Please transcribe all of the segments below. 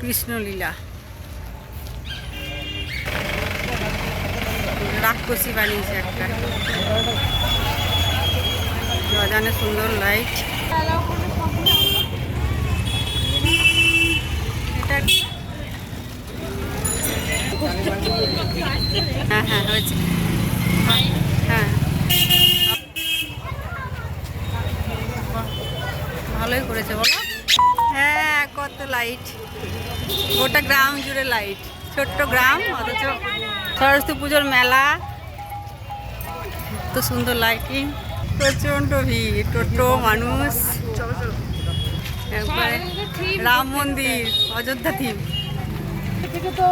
কৃষ্ণলীলা। রাক্ষসী বানিয়েছে একটা। রজানে সুন্দর লাইট হ্যাঁ হ্যাঁ হয়েছে হ্যাঁ ভালোই করেছে বলো হ্যাঁ কত লাইট গোটা গ্রাম জুড়ে লাইট ছোট্ট গ্রাম অথচ সরস্বতী পুজোর মেলা এত সুন্দর লাইটিং প্রচণ্ড ভিড় টোটো মানুষ একবারে রাম মন্দির অযোধ্যা থিম থেকে তো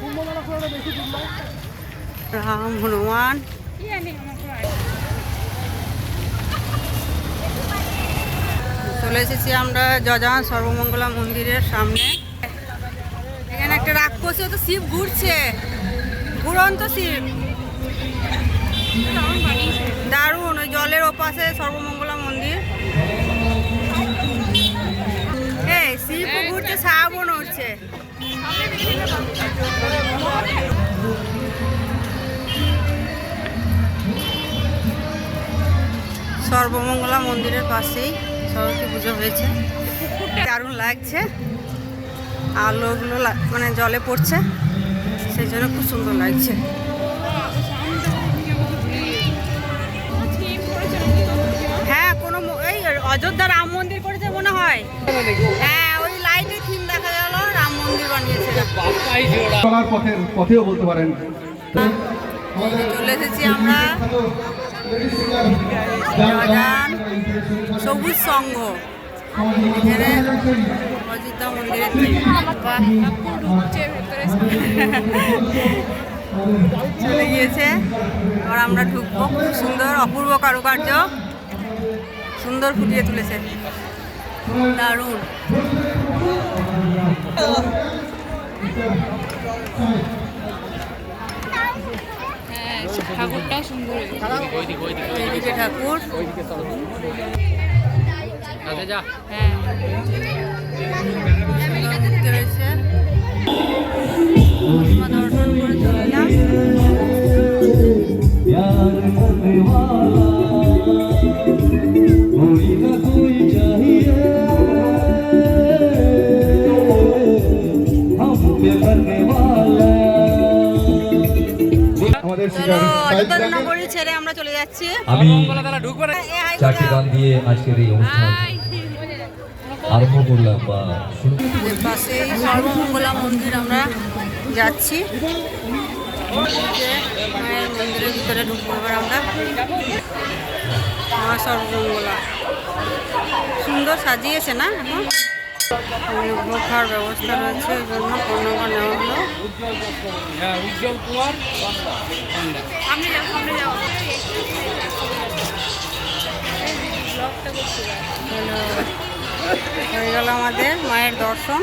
কুম্ভ মেলা খোলাটা বেশি দিন নয়। রাম হনুমান। চলে এসেছি আমরা যজান সর্বমঙ্গলা মন্দিরের সামনে। এখানে একটা রাক্ষসী তো শিব ঘুরছে। ঘুরন্ত শিব। দারুণ ওই জলের ওপাশে সর্বমঙ্গলা মন্দির। এই শিব ঘুরছে শ্রাবণ উঠছে সর্বমঙ্গলা মন্দিরের পাশেই সরস্বতী পুজো হয়েছে। দারুণ লাগছে। আলোগুলো মানে জলে পড়ছে। সেই জন্য খুব সুন্দর লাগছে। হ্যাঁ কোনো এই অযোধ্যা রাম মন্দির করেছে মনে হয়। হ্যাঁ ওই লাইটের থিম দেখা গেল রাম মন্দির বানিয়েছে। চলার পথেও বলতে পারেন। চলে এসেছি আমরা। রাজান সবুজ সংঘ এখানে অযোধ্যা মন্দিরের চলে গিয়েছে। আর আমরা ঢুকবো। খুব সুন্দর অপূর্ব কারুকার্য। সুন্দর ফুটিয়ে তুলেছে। দারুণ। ঠাকুরটাও সুন্দর এদিকে ঠাকুর। হ্যাঁ মূর্তি রয়েছে দর্শন করে চলে চলো অযোধ্যা নগরী ছেড়ে আমরা চলে যাচ্ছি। আমি চারটি গান দিয়ে আজকের এই অনুষ্ঠান আরম্ভ করলাম বা সর্বমঙ্গলা মন্দির আমরা যাচ্ছি। মায়ের মন্দিরের ভিতরে ঢুকবো এবার আমরা। মা সর্বমঙ্গলা। সুন্দর সাজিয়েছে না এখন? ব্যবস্থা রয়েছে ওই জন্য ফোন নম্বর উজ্জ্বল কুমার। হয়ে গেল আমাদের মায়ের দর্শন।